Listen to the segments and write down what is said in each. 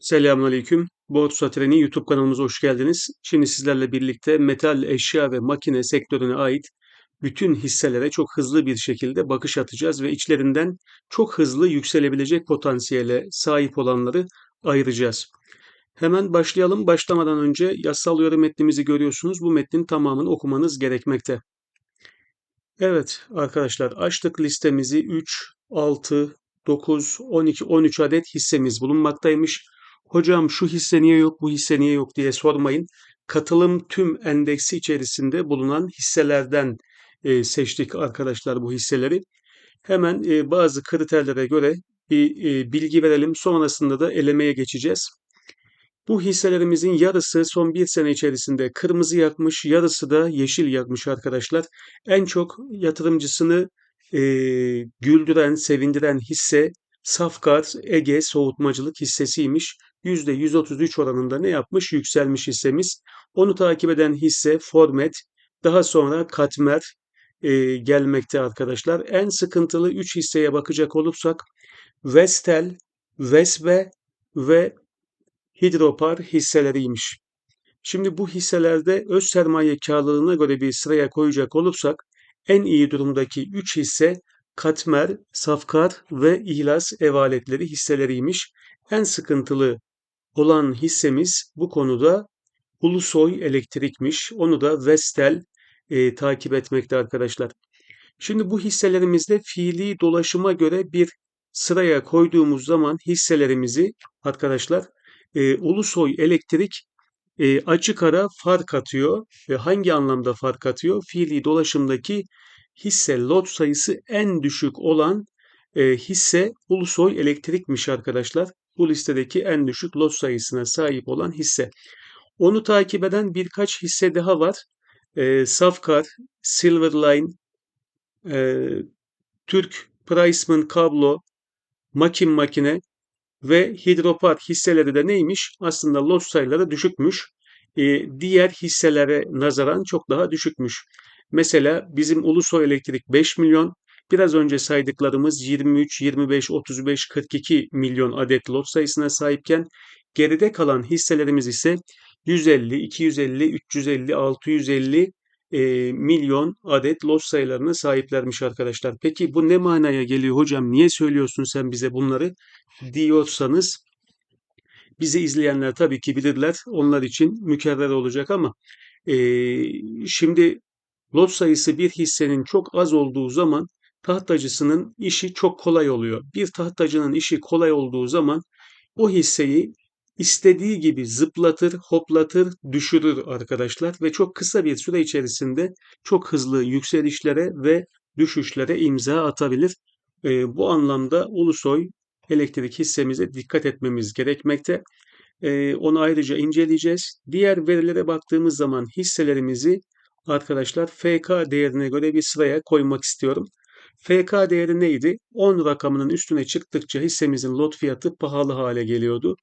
Selamünaleyküm. Borsa Treni YouTube kanalımıza hoş geldiniz. Şimdi sizlerle birlikte metal, eşya ve makine sektörüne ait bütün hisselere çok hızlı bir şekilde bakış atacağız ve içlerinden çok hızlı yükselebilecek potansiyele sahip olanları ayıracağız. Hemen başlayalım. Başlamadan önce yasal uyarı metnimizi görüyorsunuz. Bu metnin tamamını okumanız gerekmekte. Evet arkadaşlar açtık listemizi 3, 6, 9, 12, 13 adet hissemiz bulunmaktaymış. Hocam şu hisse niye yok, bu hisse niye yok diye sormayın. Katılım tüm endeksi içerisinde bulunan hisselerden e, seçtik arkadaşlar bu hisseleri. Hemen e, bazı kriterlere göre bir e, bilgi verelim. Sonrasında da elemeye geçeceğiz. Bu hisselerimizin yarısı son bir sene içerisinde kırmızı yakmış, yarısı da yeşil yakmış arkadaşlar. En çok yatırımcısını e, güldüren, sevindiren hisse Safkar Ege Soğutmacılık hissesiymiş. %133 oranında ne yapmış? Yükselmiş hissemiz. Onu takip eden hisse Formet, daha sonra Katmer e, gelmekte arkadaşlar. En sıkıntılı 3 hisseye bakacak olursak Vestel, Vesbe ve Hidropar hisseleriymiş. Şimdi bu hisselerde öz sermaye karlılığına göre bir sıraya koyacak olursak en iyi durumdaki 3 hisse Katmer, Safkar ve İhlas Ev Aletleri hisseleriymiş. En sıkıntılı olan hissemiz bu konuda Ulusoy Elektrik'miş. Onu da Vestel e, takip etmekte arkadaşlar. Şimdi bu hisselerimizde fiili dolaşıma göre bir sıraya koyduğumuz zaman hisselerimizi arkadaşlar e, Ulusoy Elektrik e, açık ara fark atıyor. E, hangi anlamda fark atıyor? Fiili dolaşımdaki hisse lot sayısı en düşük olan e, hisse Ulusoy Elektrik'miş arkadaşlar. Bu listedeki en düşük lot sayısına sahip olan hisse. Onu takip eden birkaç hisse daha var. E, Safkar, Silverline, e, Türk Priceman Kablo, Makin Makine ve Hidropar hisseleri de neymiş? Aslında lot sayıları düşükmüş. E, diğer hisselere nazaran çok daha düşükmüş. Mesela bizim Ulusoy Elektrik 5 milyon, biraz önce saydıklarımız 23, 25, 35, 42 milyon adet lot sayısına sahipken geride kalan hisselerimiz ise 150, 250, 350, 650 e, milyon adet lot sayılarına sahiplermiş arkadaşlar. Peki bu ne manaya geliyor hocam? Niye söylüyorsun sen bize bunları diyorsanız bizi izleyenler tabii ki bilirler. Onlar için mükerrer olacak ama e, şimdi lot sayısı bir hissenin çok az olduğu zaman tahtacısının işi çok kolay oluyor. Bir tahtacının işi kolay olduğu zaman o hisseyi istediği gibi zıplatır, hoplatır, düşürür arkadaşlar ve çok kısa bir süre içerisinde çok hızlı yükselişlere ve düşüşlere imza atabilir. E, bu anlamda Ulusoy elektrik hissemize dikkat etmemiz gerekmekte. E, onu ayrıca inceleyeceğiz. Diğer verilere baktığımız zaman hisselerimizi arkadaşlar FK değerine göre bir sıraya koymak istiyorum. FK değeri neydi? 10 rakamının üstüne çıktıkça hissemizin lot fiyatı pahalı hale geliyordu.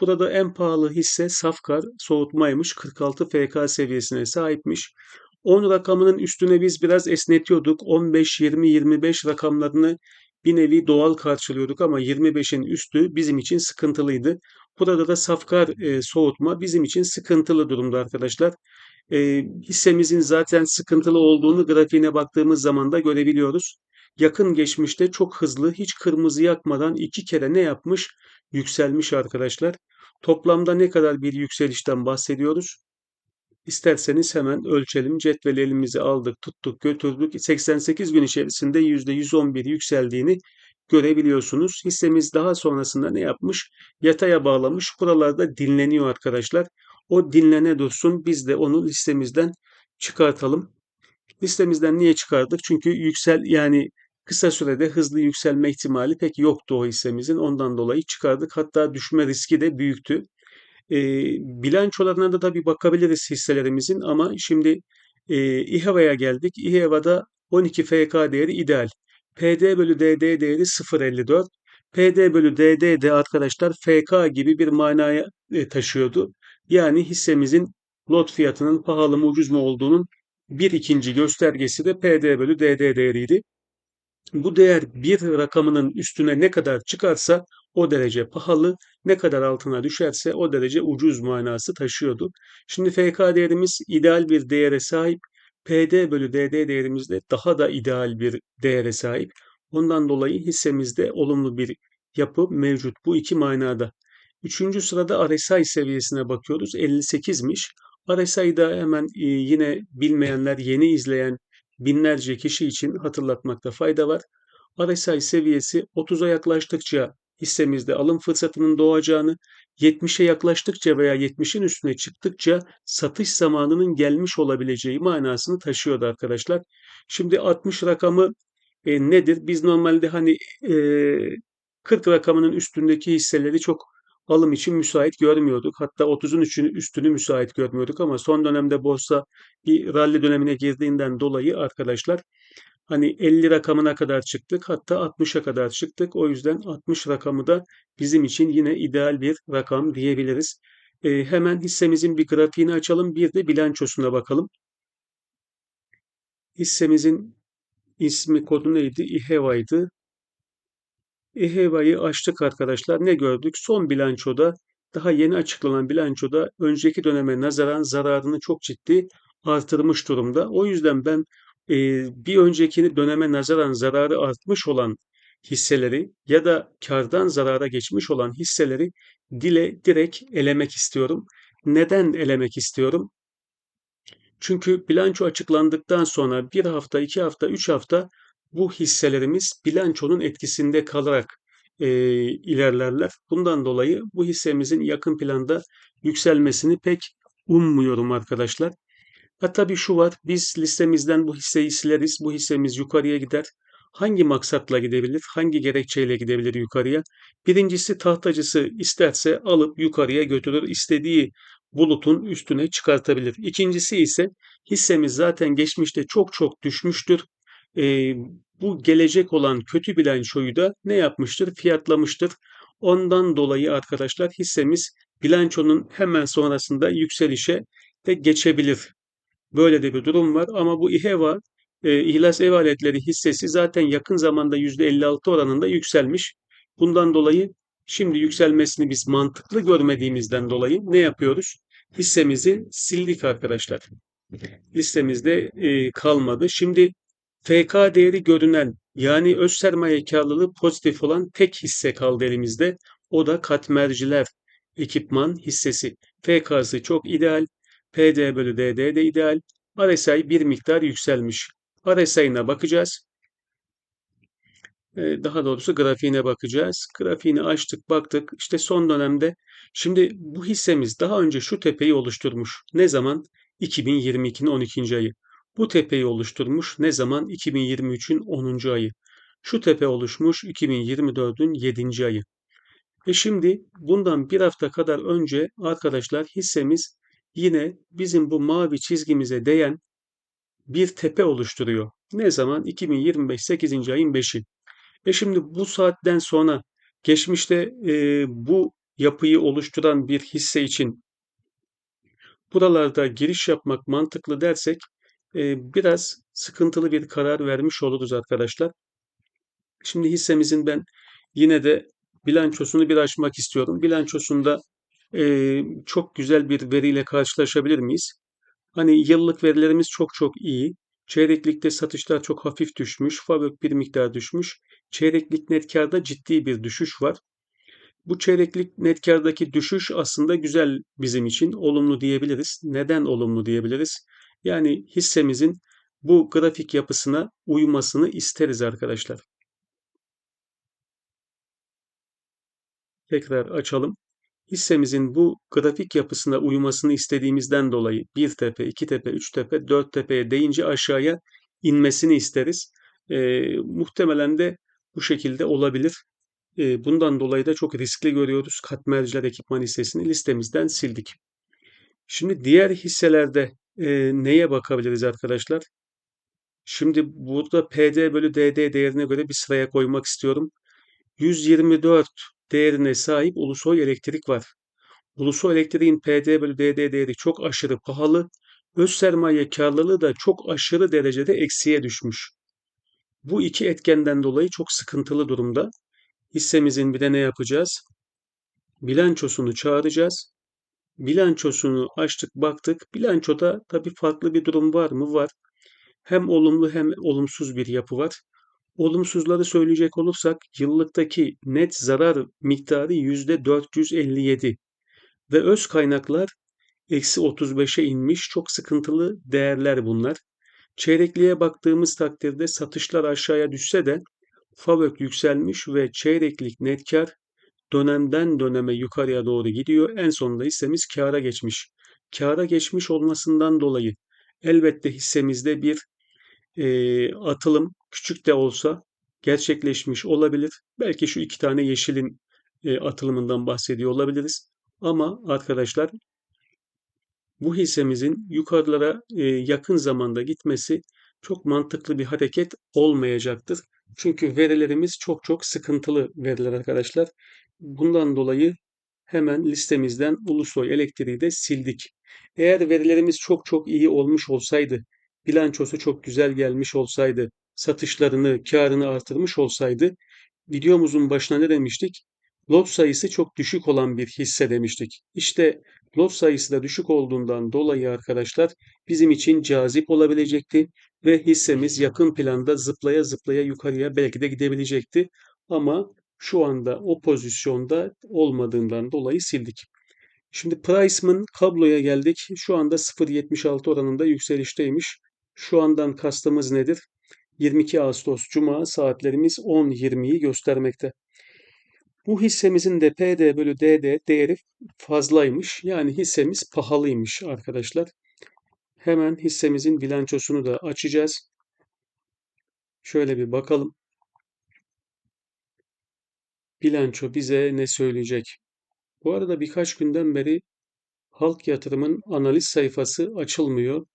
Burada en pahalı hisse Safkar soğutmaymış. 46 FK seviyesine sahipmiş. 10 rakamının üstüne biz biraz esnetiyorduk. 15, 20, 25 rakamlarını bir nevi doğal karşılıyorduk ama 25'in üstü bizim için sıkıntılıydı. Burada da Safkar e, soğutma bizim için sıkıntılı durumda arkadaşlar. E, hissemizin zaten sıkıntılı olduğunu grafiğine baktığımız zaman da görebiliyoruz. Yakın geçmişte çok hızlı hiç kırmızı yakmadan iki kere ne yapmış? Yükselmiş arkadaşlar. Toplamda ne kadar bir yükselişten bahsediyoruz? İsterseniz hemen ölçelim. Cetveli elimizi aldık, tuttuk, götürdük. 88 gün içerisinde %111 yükseldiğini görebiliyorsunuz. Hissemiz daha sonrasında ne yapmış? Yataya bağlamış. Buralarda dinleniyor arkadaşlar. O dinlene dursun. Biz de onu listemizden çıkartalım. Listemizden niye çıkardık? Çünkü yüksel yani kısa sürede hızlı yükselme ihtimali pek yoktu o hissemizin. Ondan dolayı çıkardık. Hatta düşme riski de büyüktü. E, bilançolarına da tabii bakabiliriz hisselerimizin ama şimdi e, İHAVA'ya geldik. İHAVA'da 12 FK değeri ideal. PD bölü DD değeri 0.54. PD bölü DD de arkadaşlar FK gibi bir manaya e, taşıyordu. Yani hissemizin lot fiyatının pahalı mı ucuz mu olduğunun bir ikinci göstergesi de PD bölü DD değeriydi. Bu değer bir rakamının üstüne ne kadar çıkarsa o derece pahalı, ne kadar altına düşerse o derece ucuz manası taşıyordu. Şimdi FK değerimiz ideal bir değere sahip. PD bölü DD değerimiz de daha da ideal bir değere sahip. Ondan dolayı hissemizde olumlu bir yapı mevcut bu iki manada. Üçüncü sırada RSI seviyesine bakıyoruz. 58'miş. RSI'da hemen e, yine bilmeyenler, yeni izleyen binlerce kişi için hatırlatmakta fayda var. RSI seviyesi 30'a yaklaştıkça hissemizde alım fırsatının doğacağını, 70'e yaklaştıkça veya 70'in üstüne çıktıkça satış zamanının gelmiş olabileceği manasını taşıyordu arkadaşlar. Şimdi 60 rakamı e, nedir? Biz normalde hani e, 40 rakamının üstündeki hisseleri çok alım için müsait görmüyorduk. Hatta 30'un üstünü müsait görmüyorduk ama son dönemde borsa bir rally dönemine girdiğinden dolayı arkadaşlar Hani 50 rakamına kadar çıktık hatta 60'a kadar çıktık. O yüzden 60 rakamı da bizim için yine ideal bir rakam diyebiliriz. E, hemen hissemizin bir grafiğini açalım bir de bilançosuna bakalım. Hissemizin ismi kodu neydi? İHEVA'ydı. İHEVA'yı açtık arkadaşlar. Ne gördük? Son bilançoda daha yeni açıklanan bilançoda önceki döneme nazaran zararını çok ciddi artırmış durumda. O yüzden ben e, bir önceki döneme nazaran zararı artmış olan hisseleri ya da kardan zarara geçmiş olan hisseleri dile direkt elemek istiyorum. Neden elemek istiyorum? Çünkü bilanço açıklandıktan sonra bir hafta, iki hafta, üç hafta bu hisselerimiz bilançonun etkisinde kalarak e, ilerlerler. Bundan dolayı bu hissemizin yakın planda yükselmesini pek ummuyorum arkadaşlar. Ha tabii şu var, biz listemizden bu hisseyi sileriz, bu hissemiz yukarıya gider. Hangi maksatla gidebilir, hangi gerekçeyle gidebilir yukarıya? Birincisi tahtacısı isterse alıp yukarıya götürür, istediği bulutun üstüne çıkartabilir. İkincisi ise hissemiz zaten geçmişte çok çok düşmüştür. Ee, bu gelecek olan kötü bilançoyu da ne yapmıştır? Fiyatlamıştır. Ondan dolayı arkadaşlar hissemiz bilançonun hemen sonrasında yükselişe de geçebilir. Böyle de bir durum var ama bu İHEVA e, İhlas Ev Aletleri hissesi zaten yakın zamanda %56 oranında yükselmiş. Bundan dolayı şimdi yükselmesini biz mantıklı görmediğimizden dolayı ne yapıyoruz? Hissemizi sildik arkadaşlar. Listemizde e, kalmadı. Şimdi FK değeri görünen yani öz sermaye karlılığı pozitif olan tek hisse kaldı elimizde. O da katmerciler ekipman hissesi. FK'sı çok ideal. PD bölü DD de ideal. RSI bir miktar yükselmiş. RSI'ına bakacağız. Ee, daha doğrusu grafiğine bakacağız. Grafiğini açtık baktık. İşte son dönemde şimdi bu hissemiz daha önce şu tepeyi oluşturmuş. Ne zaman? 2022'nin 12. ayı. Bu tepeyi oluşturmuş. Ne zaman? 2023'ün 10. ayı. Şu tepe oluşmuş 2024'ün 7. ayı. E şimdi bundan bir hafta kadar önce arkadaşlar hissemiz yine bizim bu mavi çizgimize değen bir tepe oluşturuyor. Ne zaman? 2025 8. ayın 5'i. E şimdi bu saatten sonra geçmişte e, bu yapıyı oluşturan bir hisse için buralarda giriş yapmak mantıklı dersek e, biraz sıkıntılı bir karar vermiş oluruz arkadaşlar. Şimdi hissemizin ben yine de bilançosunu bir açmak istiyorum. Bilançosunda e, çok güzel bir veriyle karşılaşabilir miyiz? Hani yıllık verilerimiz çok çok iyi. Çeyreklikte satışlar çok hafif düşmüş, fabrik bir miktar düşmüş. Çeyreklik net karda ciddi bir düşüş var. Bu çeyreklik net kardaki düşüş aslında güzel bizim için, olumlu diyebiliriz. Neden olumlu diyebiliriz? Yani hissemizin bu grafik yapısına uymasını isteriz arkadaşlar. Tekrar açalım hissemizin bu grafik yapısına uymasını istediğimizden dolayı bir tepe, iki tepe, üç tepe, dört tepeye deyince aşağıya inmesini isteriz. E, muhtemelen de bu şekilde olabilir. E, bundan dolayı da çok riskli görüyoruz. Katmerciler ekipman hissesini listemizden sildik. Şimdi diğer hisselerde e, neye bakabiliriz arkadaşlar? Şimdi burada PD bölü DD değerine göre bir sıraya koymak istiyorum. 124 değerine sahip Ulusoy Elektrik var. Ulusoy Elektrik'in PD bölü DD değeri çok aşırı pahalı, öz sermaye karlılığı da çok aşırı derecede eksiye düşmüş. Bu iki etkenden dolayı çok sıkıntılı durumda. hissemizin bir de ne yapacağız? Bilançosunu çağıracağız. Bilançosunu açtık baktık. Bilançoda tabii farklı bir durum var mı? Var. Hem olumlu hem olumsuz bir yapı var. Olumsuzları söyleyecek olursak yıllıktaki net zarar miktarı %457 ve öz kaynaklar eksi 35'e inmiş. Çok sıkıntılı değerler bunlar. Çeyrekliğe baktığımız takdirde satışlar aşağıya düşse de FAVÖK yükselmiş ve çeyreklik net kar dönemden döneme yukarıya doğru gidiyor. En sonunda hissemiz kâra geçmiş. Kâra geçmiş olmasından dolayı elbette hissemizde bir e, atılım küçük de olsa gerçekleşmiş olabilir. Belki şu iki tane yeşilin e, atılımından bahsediyor olabiliriz. Ama arkadaşlar bu hissemizin yukarılara e, yakın zamanda gitmesi çok mantıklı bir hareket olmayacaktır. Çünkü verilerimiz çok çok sıkıntılı veriler arkadaşlar. Bundan dolayı hemen listemizden Ulusoy Elektriği de sildik. Eğer verilerimiz çok çok iyi olmuş olsaydı, bilançosu çok güzel gelmiş olsaydı, satışlarını, karını artırmış olsaydı, videomuzun başına ne demiştik? Lot sayısı çok düşük olan bir hisse demiştik. İşte lot sayısı da düşük olduğundan dolayı arkadaşlar bizim için cazip olabilecekti ve hissemiz yakın planda zıplaya zıplaya yukarıya belki de gidebilecekti. Ama şu anda o pozisyonda olmadığından dolayı sildik. Şimdi Priceman kabloya geldik. Şu anda 0.76 oranında yükselişteymiş. Şu andan kastımız nedir? 22 Ağustos Cuma saatlerimiz 10.20'yi göstermekte. Bu hissemizin de PD bölü DD değeri fazlaymış. Yani hissemiz pahalıymış arkadaşlar. Hemen hissemizin bilançosunu da açacağız. Şöyle bir bakalım. Bilanço bize ne söyleyecek? Bu arada birkaç günden beri Halk Yatırım'ın analiz sayfası açılmıyor.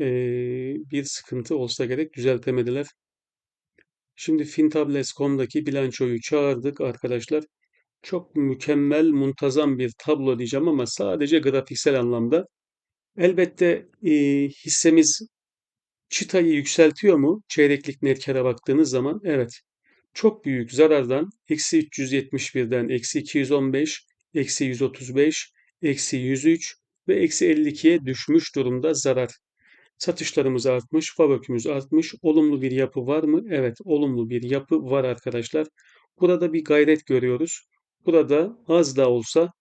Ee, bir sıkıntı olsa gerek düzeltemediler. Şimdi fintables.com'daki bilançoyu çağırdık arkadaşlar. Çok mükemmel, muntazam bir tablo diyeceğim ama sadece grafiksel anlamda. Elbette e, hissemiz çıtayı yükseltiyor mu? Çeyreklik net kâra baktığınız zaman evet. Çok büyük zarardan eksi 371'den eksi 215, eksi 135, eksi 103 ve eksi 52'ye düşmüş durumda zarar. Satışlarımız artmış, fabökümüz artmış. Olumlu bir yapı var mı? Evet, olumlu bir yapı var arkadaşlar. Burada bir gayret görüyoruz. Burada az da olsa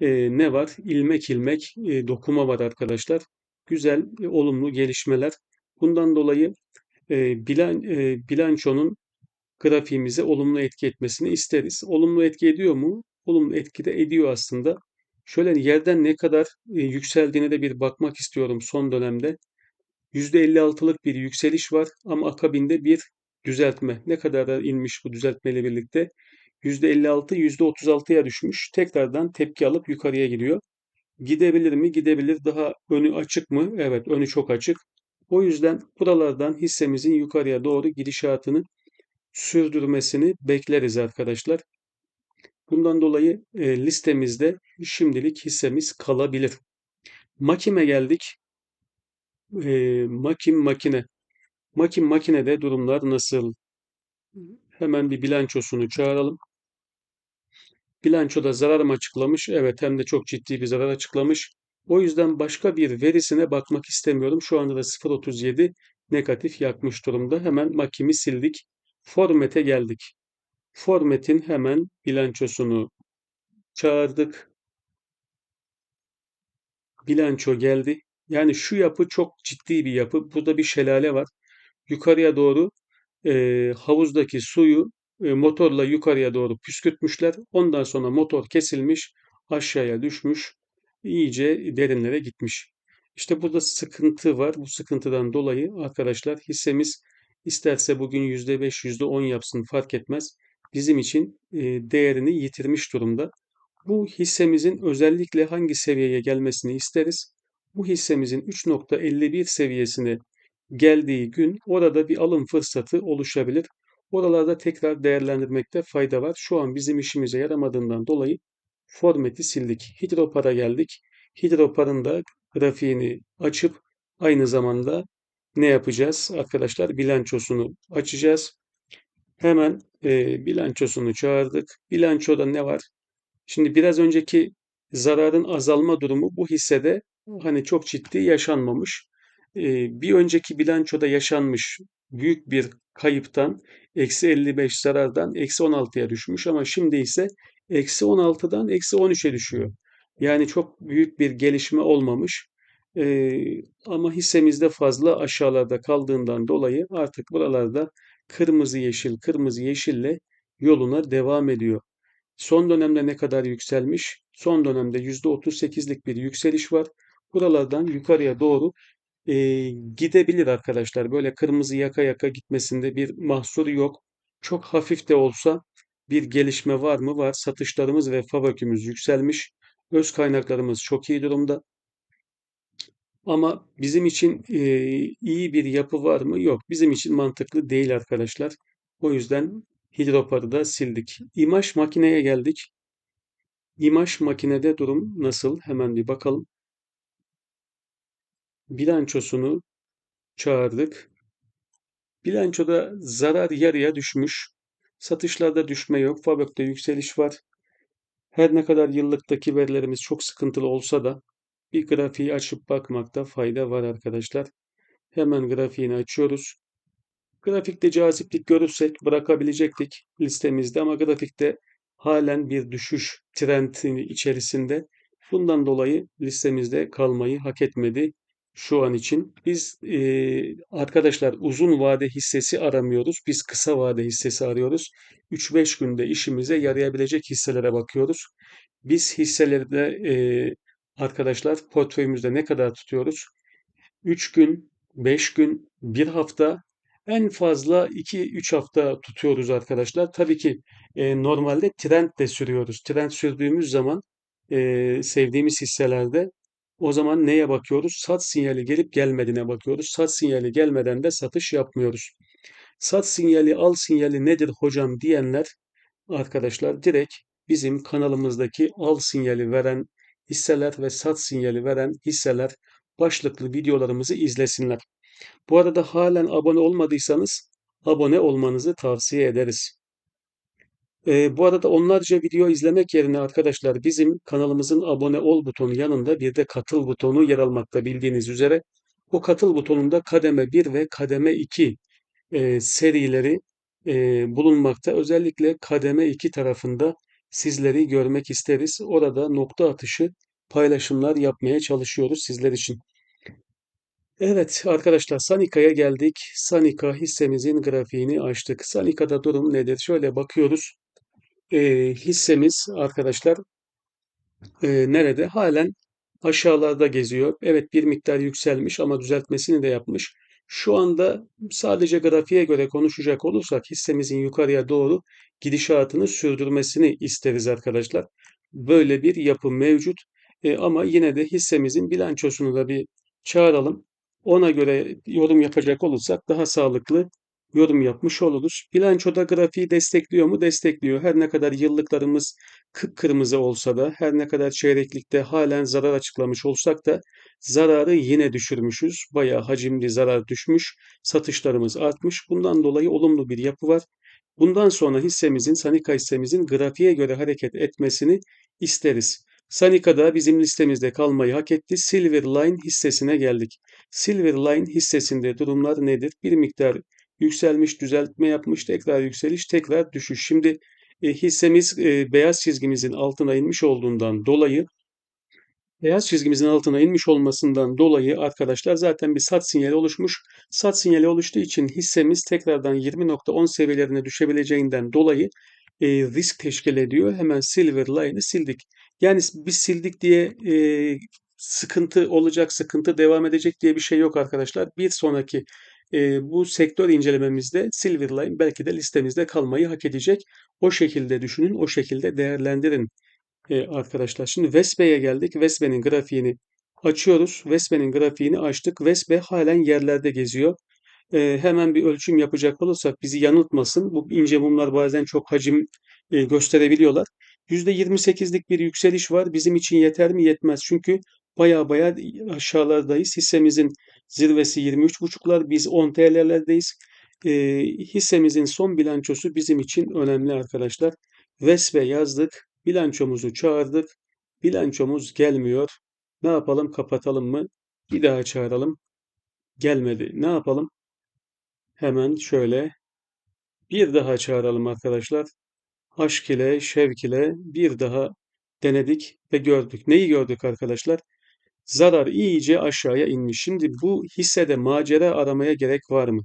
e, ne var? İlmek ilmek e, dokuma var arkadaşlar. Güzel, e, olumlu gelişmeler. Bundan dolayı e, bilan, e, bilançonun grafiğimize olumlu etki etmesini isteriz. Olumlu etki ediyor mu? Olumlu etki de ediyor aslında. Şöyle yerden ne kadar e, yükseldiğine de bir bakmak istiyorum son dönemde. %56'lık bir yükseliş var ama akabinde bir düzeltme. Ne kadar da inmiş bu düzeltmeyle birlikte? %56, %36'ya düşmüş. Tekrardan tepki alıp yukarıya gidiyor. Gidebilir mi? Gidebilir. Daha önü açık mı? Evet, önü çok açık. O yüzden buralardan hissemizin yukarıya doğru gidişatını sürdürmesini bekleriz arkadaşlar. Bundan dolayı e, listemizde şimdilik hissemiz kalabilir. Makime geldik. E, makim makine. Makim makinede durumlar nasıl? Hemen bir bilançosunu çağıralım. Bilançoda zarar mı açıklamış? Evet hem de çok ciddi bir zarar açıklamış. O yüzden başka bir verisine bakmak istemiyorum. Şu anda da 0.37 negatif yakmış durumda. Hemen makimi sildik. Format'e geldik. Format'in hemen bilançosunu çağırdık. Bilanço geldi. Yani şu yapı çok ciddi bir yapı. Burada bir şelale var. Yukarıya doğru e, havuzdaki suyu e, motorla yukarıya doğru püskürtmüşler. Ondan sonra motor kesilmiş, aşağıya düşmüş, iyice derinlere gitmiş. İşte burada sıkıntı var. Bu sıkıntıdan dolayı arkadaşlar hissemiz isterse bugün %5, %10 yapsın fark etmez. Bizim için e, değerini yitirmiş durumda. Bu hissemizin özellikle hangi seviyeye gelmesini isteriz? Bu hissemizin 3.51 seviyesine geldiği gün orada bir alım fırsatı oluşabilir. Oralarda tekrar değerlendirmekte fayda var. Şu an bizim işimize yaramadığından dolayı formeti sildik. Hidropar'a geldik. Hidropar'ın da grafiğini açıp aynı zamanda ne yapacağız? Arkadaşlar bilançosunu açacağız. Hemen e, bilançosunu çağırdık. Bilançoda ne var? Şimdi biraz önceki zararın azalma durumu bu hissede hani çok ciddi yaşanmamış. Ee, bir önceki bilançoda yaşanmış büyük bir kayıptan eksi 55 zarardan eksi 16'ya düşmüş ama şimdi ise eksi 16'dan eksi 13'e düşüyor. Yani çok büyük bir gelişme olmamış. Ee, ama hissemizde fazla aşağılarda kaldığından dolayı artık buralarda kırmızı yeşil kırmızı yeşille yoluna devam ediyor. Son dönemde ne kadar yükselmiş? Son dönemde %38'lik bir yükseliş var. Buralardan yukarıya doğru e, gidebilir arkadaşlar. Böyle kırmızı yaka yaka gitmesinde bir mahsur yok. Çok hafif de olsa bir gelişme var mı? Var. Satışlarımız ve fabökümüz yükselmiş. Öz kaynaklarımız çok iyi durumda. Ama bizim için e, iyi bir yapı var mı? Yok. Bizim için mantıklı değil arkadaşlar. O yüzden Hidropar'ı da sildik. İmaj makineye geldik. İmaj makinede durum nasıl? Hemen bir bakalım. Bilançosunu çağırdık. Bilançoda zarar yarıya düşmüş. Satışlarda düşme yok. Fabökte yükseliş var. Her ne kadar yıllıktaki verilerimiz çok sıkıntılı olsa da bir grafiği açıp bakmakta fayda var arkadaşlar. Hemen grafiğini açıyoruz. Grafikte caziplik görürsek bırakabilecektik listemizde ama grafikte halen bir düşüş trendi içerisinde. Bundan dolayı listemizde kalmayı hak etmedi şu an için. Biz e, arkadaşlar uzun vade hissesi aramıyoruz. Biz kısa vade hissesi arıyoruz. 3-5 günde işimize yarayabilecek hisselere bakıyoruz. Biz hisselerde e, arkadaşlar portföyümüzde ne kadar tutuyoruz? 3 gün, 5 gün, 1 hafta en fazla 2-3 hafta tutuyoruz arkadaşlar. Tabii ki e, normalde trend de sürüyoruz. Trend sürdüğümüz zaman e, sevdiğimiz hisselerde o zaman neye bakıyoruz? Sat sinyali gelip gelmediğine bakıyoruz. Sat sinyali gelmeden de satış yapmıyoruz. Sat sinyali, al sinyali nedir hocam diyenler arkadaşlar direkt bizim kanalımızdaki al sinyali veren hisseler ve sat sinyali veren hisseler başlıklı videolarımızı izlesinler. Bu arada halen abone olmadıysanız abone olmanızı tavsiye ederiz. Ee, bu arada onlarca video izlemek yerine arkadaşlar bizim kanalımızın abone ol butonu yanında bir de katıl butonu yer almakta bildiğiniz üzere. O katıl butonunda kademe 1 ve kademe 2 e, serileri e, bulunmakta. Özellikle kademe 2 tarafında sizleri görmek isteriz. Orada nokta atışı paylaşımlar yapmaya çalışıyoruz sizler için. Evet arkadaşlar Sanika'ya geldik. Sanika hissemizin grafiğini açtık. Sanika'da durum nedir? Şöyle bakıyoruz. Ee, hissemiz arkadaşlar e, nerede? Halen aşağılarda geziyor. Evet bir miktar yükselmiş ama düzeltmesini de yapmış. Şu anda sadece grafiğe göre konuşacak olursak hissemizin yukarıya doğru gidişatını sürdürmesini isteriz arkadaşlar. Böyle bir yapı mevcut. E, ama yine de hissemizin bilançosunu da bir çağıralım. Ona göre yorum yapacak olursak daha sağlıklı yorum yapmış oluruz. Bilançoda grafiği destekliyor mu? Destekliyor. Her ne kadar yıllıklarımız kıpkırmızı olsa da, her ne kadar çeyreklikte halen zarar açıklamış olsak da zararı yine düşürmüşüz. Bayağı hacimli zarar düşmüş. Satışlarımız artmış. Bundan dolayı olumlu bir yapı var. Bundan sonra hissemizin, Sanika hissemizin grafiğe göre hareket etmesini isteriz. Sanika da bizim listemizde kalmayı hak etti. Silver Line hissesine geldik. Silver Line hissesinde durumlar nedir? Bir miktar yükselmiş, düzeltme yapmış, tekrar yükseliş, tekrar düşüş. Şimdi e, hissemiz e, beyaz çizgimizin altına inmiş olduğundan dolayı beyaz çizgimizin altına inmiş olmasından dolayı arkadaşlar zaten bir sat sinyali oluşmuş. Sat sinyali oluştuğu için hissemiz tekrardan 20.10 seviyelerine düşebileceğinden dolayı e, risk teşkil ediyor. Hemen Silver Line'ı sildik. Yani biz sildik diye e, sıkıntı olacak, sıkıntı devam edecek diye bir şey yok arkadaşlar. Bir sonraki e, bu sektör incelememizde Silverline belki de listemizde kalmayı hak edecek. O şekilde düşünün, o şekilde değerlendirin e, arkadaşlar. Şimdi Vespe'ye geldik. Vespe'nin grafiğini açıyoruz. Vespe'nin grafiğini açtık. Vespe halen yerlerde geziyor. E, hemen bir ölçüm yapacak olursak bizi yanıltmasın. Bu ince mumlar bazen çok hacim e, gösterebiliyorlar. %28'lik bir yükseliş var. Bizim için yeter mi? Yetmez. Çünkü baya baya aşağılardayız. Hissemizin zirvesi 23.5'lar. Biz 10 TL'lerdeyiz. Ee, hissemizin son bilançosu bizim için önemli arkadaşlar. Vesve yazdık, bilançomuzu çağırdık, bilançomuz gelmiyor. Ne yapalım, kapatalım mı? Bir daha çağıralım. Gelmedi. Ne yapalım? Hemen şöyle bir daha çağıralım arkadaşlar. Aşk ile, şevk ile bir daha denedik ve gördük. Neyi gördük arkadaşlar? Zarar iyice aşağıya inmiş. Şimdi bu hissede macera aramaya gerek var mı?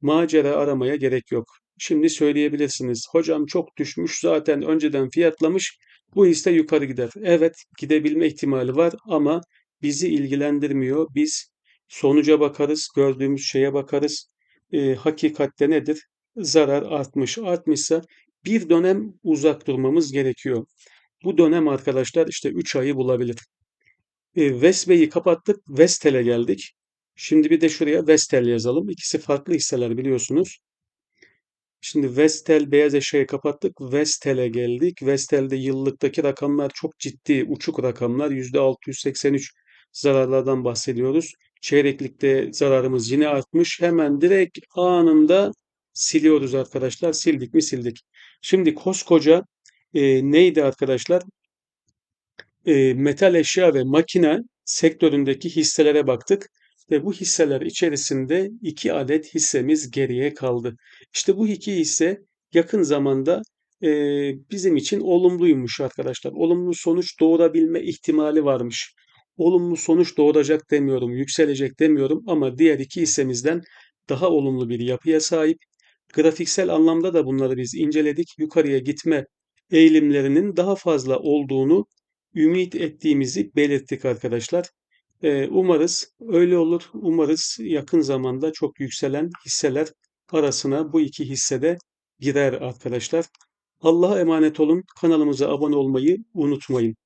Macera aramaya gerek yok. Şimdi söyleyebilirsiniz. Hocam çok düşmüş zaten önceden fiyatlamış. Bu hisse yukarı gider. Evet gidebilme ihtimali var ama bizi ilgilendirmiyor. Biz sonuca bakarız, gördüğümüz şeye bakarız. E, hakikatte nedir? Zarar artmış. Artmışsa bir dönem uzak durmamız gerekiyor. Bu dönem arkadaşlar işte 3 ayı bulabilir. E, Vesve'yi kapattık, Vestel'e geldik. Şimdi bir de şuraya Vestel yazalım. İkisi farklı hisseler biliyorsunuz. Şimdi Vestel beyaz eşyayı kapattık. Vestel'e geldik. Vestel'de yıllıktaki rakamlar çok ciddi, uçuk rakamlar. %683 zararlardan bahsediyoruz. Çeyreklikte zararımız yine artmış. Hemen direkt anında siliyoruz arkadaşlar. Sildik mi sildik. Şimdi koskoca e, neydi arkadaşlar? e, metal eşya ve makine sektöründeki hisselere baktık ve bu hisseler içerisinde iki adet hissemiz geriye kaldı. İşte bu iki hisse yakın zamanda e, bizim için olumluymuş arkadaşlar. Olumlu sonuç doğurabilme ihtimali varmış. Olumlu sonuç doğuracak demiyorum, yükselecek demiyorum ama diğer iki hissemizden daha olumlu bir yapıya sahip. Grafiksel anlamda da bunları biz inceledik. Yukarıya gitme eğilimlerinin daha fazla olduğunu ümit ettiğimizi belirttik arkadaşlar. Ee, umarız öyle olur. Umarız yakın zamanda çok yükselen hisseler arasına bu iki hissede girer arkadaşlar. Allah'a emanet olun. Kanalımıza abone olmayı unutmayın.